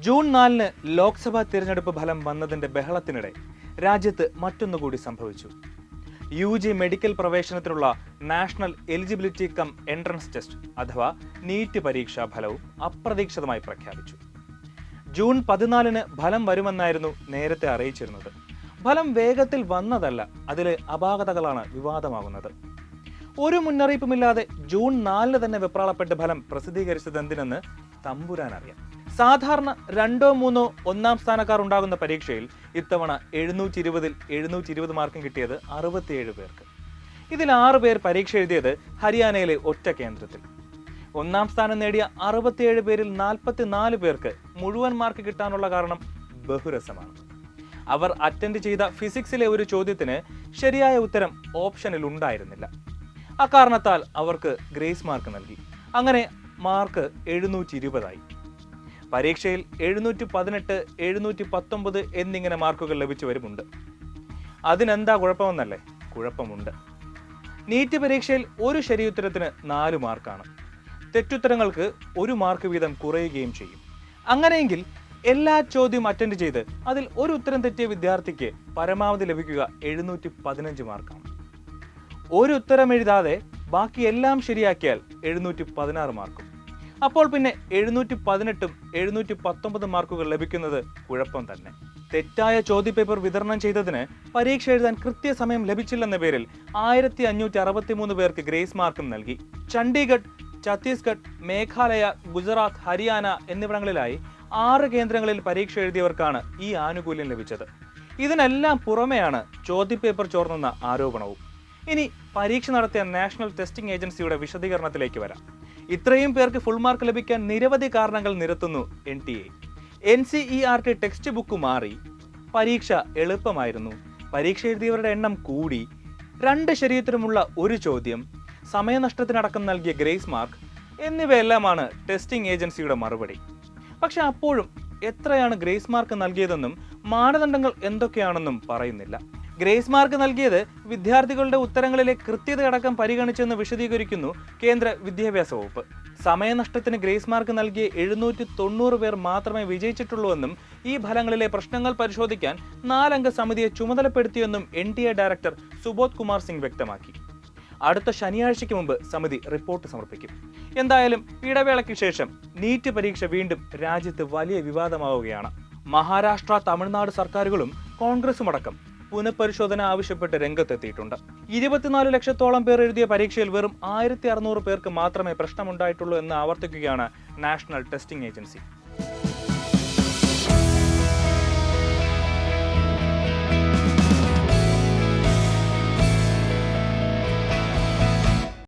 June നാലിന് ലോക്സഭാ തിരഞ്ഞെടുപ്പ് ഫലം വന്നതിന്റെ ബഹളത്തിനിടെ രാജ്യത്ത് മറ്റൊന്നുകൂടി സംഭവിച്ചു. U G medical പ്രവേശനത്തിനുള്ള national eligibility cum entrance test അഥവാ നീറ്റ് പരീക്ഷാ ഫലവും അപ്രതീക്ഷിതമായി പ്രഖ്യാപിച്ചു. ജൂൺ പതിനാലിന് ഫലം വരുമെന്നായിരുന്നു നേരത്തെ അറിയിച്ചിരുന്നത്. ഫലം വേഗത്തിൽ വന്നതല്ല അതിലെ അപാകതകളാണ് വിവാദമാകുന്നത്. ഒരു മുന്നറിയിപ്പുമില്ലാതെ ജൂൺ നാലിന് തന്നെ വെപ്രാളപ്പെട്ട് ഫലം പ്രസിദ്ധീകരിച്ചത് എന്തിനെന്ന് തമ്പുരാൻ അറിയാം സാധാരണ രണ്ടോ മൂന്നോ ഒന്നാം സ്ഥാനക്കാർ ഉണ്ടാകുന്ന പരീക്ഷയിൽ ഇത്തവണ എഴുന്നൂറ്റി ഇരുപതിൽ എഴുന്നൂറ്റി ഇരുപത് മാർക്കും കിട്ടിയത് അറുപത്തിയേഴ് പേർക്ക്. ഇതിൽ ആറ് പേർ പരീക്ഷ എഴുതിയത് ഹരിയാനയിലെ ഒറ്റ കേന്ദ്രത്തിൽ. ഒന്നാം സ്ഥാനം നേടിയ അറുപത്തിയേഴ് പേരിൽ നാൽപ്പത്തിനാല് പേർക്ക് മുഴുവൻ മാർക്ക് കിട്ടാനുള്ള കാരണം ബഹുരസമാണ്. അവർ അറ്റൻഡ് ചെയ്ത ഫിസിക്സിലെ ഒരു ചോദ്യത്തിന് ശരിയായ ഉത്തരം ഓപ്ഷനിൽ ഉണ്ടായിരുന്നില്ല. അക്കാരണത്താൽ അവർക്ക് ഗ്രേസ് മാർക്ക് നൽകി. അങ്ങനെ മാർക്ക് എഴുന്നൂറ്റി ഇരുപതായി പരീക്ഷയിൽ എഴുന്നൂറ്റി പതിനെട്ട് എഴുന്നൂറ്റി പത്തൊമ്പത് എന്നിങ്ങനെ മാർക്കുകൾ ലഭിച്ചു വരുമുണ്ട്. അതിനെന്താ കുഴപ്പമെന്നല്ലേ? കുഴപ്പമുണ്ട്. നീറ്റ് പരീക്ഷയിൽ ഒരു ശരിയുത്തരത്തിന് നാല് മാർക്കാണ്. തെറ്റുത്തരങ്ങൾക്ക് ഒരു മാർക്ക് വീതം കുറയുകയും ചെയ്യും. അങ്ങനെയെങ്കിൽ എല്ലാ ചോദ്യം അറ്റൻഡ് ചെയ്ത് അതിൽ ഒരു ഉത്തരം തെറ്റിയ വിദ്യാർത്ഥിക്ക് പരമാവധി ലഭിക്കുക എഴുന്നൂറ്റി പതിനഞ്ച് മാർക്കാണ്. ഒരു ഉത്തരം എഴുതാതെ ബാക്കി എല്ലാം ശരിയാക്കിയാൽ എഴുന്നൂറ്റി പതിനാറ് മാർക്കും. അപ്പോൾ പിന്നെ എഴുന്നൂറ്റി പതിനെട്ടും എഴുന്നൂറ്റി പത്തൊമ്പത് മാർക്കുകൾ ലഭിക്കുന്നത് കുഴപ്പം തന്നെ. തെറ്റായ ചോദ്യപേപ്പർ വിതരണം ചെയ്തതിന് പരീക്ഷ എഴുതാൻ കൃത്യസമയം ലഭിച്ചില്ലെന്ന പേരിൽ ആയിരത്തി അഞ്ഞൂറ്റി അറുപത്തി മൂന്ന് പേർക്ക് ഗ്രേസ് മാർക്കും നൽകി. ചണ്ഡീഗഡ് ഛത്തീസ്ഗഡ് മേഘാലയ ഗുജറാത്ത് ഹരിയാന എന്നിവിടങ്ങളിലായി ആറ് കേന്ദ്രങ്ങളിൽ പരീക്ഷ എഴുതിയവർക്കാണ് ഈ ആനുകൂല്യം ലഭിച്ചത്. ഇതിനെല്ലാം പുറമെയാണ് ചോദ്യപേപ്പർ ചോർന്നെന്ന ആരോപണവും. ഇനി പരീക്ഷ നടത്തിയ നാഷണൽ ടെസ്റ്റിംഗ് ഏജൻസിയുടെ വിശദീകരണത്തിലേക്ക് വരാം. ഇത്രയും പേർക്ക് ഫുൾ മാർക്ക് ലഭിക്കാൻ നിരവധി കാരണങ്ങൾ നിരത്തുന്നു N T A N C E R T text book മാറി. പരീക്ഷ എളുപ്പമായിരുന്നു. പരീക്ഷ എഴുതിയവരുടെ എണ്ണം കൂടി. രണ്ട് ശരീരത്തിനുമുള്ള ഒരു ചോദ്യം സമയനഷ്ടത്തിനടക്കം നൽകിയ ഗ്രേസ് മാർക്ക് എന്നിവയെല്ലാമാണ് ടെസ്റ്റിംഗ് ഏജൻസിയുടെ മറുപടി. പക്ഷെ അപ്പോഴും എത്രയാണ് ഗ്രേസ് മാർക്ക് നൽകിയതെന്നും മാനദണ്ഡങ്ങൾ എന്തൊക്കെയാണെന്നും പറയുന്നില്ല. ഗ്രേസ് മാർക്ക് നൽകിയത് വിദ്യാർത്ഥികളുടെ ഉത്തരങ്ങളിലെ കൃത്യതയടക്കം പരിഗണിച്ചെന്ന് വിശദീകരിക്കുന്നു കേന്ദ്ര വിദ്യാഭ്യാസ വകുപ്പ്. സമയനഷ്ടത്തിന് ഗ്രേസ് മാർക്ക് നൽകിയ എഴുന്നൂറ്റി തൊണ്ണൂറ് പേർ മാത്രമേ വിജയിച്ചിട്ടുള്ളൂവെന്നും ഈ ഫലങ്ങളിലെ പ്രശ്നങ്ങൾ പരിശോധിക്കാൻ നാലംഗ സമിതിയെ ചുമതലപ്പെടുത്തിയെന്നും N T A director Subodh Kumar Singh വ്യക്തമാക്കി. അടുത്ത ശനിയാഴ്ചയ്ക്ക് മുമ്പ് സമിതി റിപ്പോർട്ട് സമർപ്പിക്കും. എന്തായാലും ഇടവേളയ്ക്ക് ശേഷം നീറ്റ് പരീക്ഷ വീണ്ടും രാജ്യത്ത് വലിയ വിവാദമാവുകയാണ്. മഹാരാഷ്ട്ര തമിഴ്നാട് സർക്കാരുകളും കോൺഗ്രസും അടക്കം പുനഃപരിശോധന ആവശ്യപ്പെട്ട് രംഗത്തെത്തിയിട്ടുണ്ട്. ഇരുപത്തിനാല് ലക്ഷത്തോളം പേർ എഴുതിയ പരീക്ഷയിൽ വെറും ആയിരത്തി അറുന്നൂറ് പേർക്ക് മാത്രമേ പ്രശ്നമുണ്ടായിട്ടുള്ളൂ എന്ന് ആവർത്തിക്കുകയാണ് നാഷണൽ ടെസ്റ്റിംഗ് ഏജൻസി.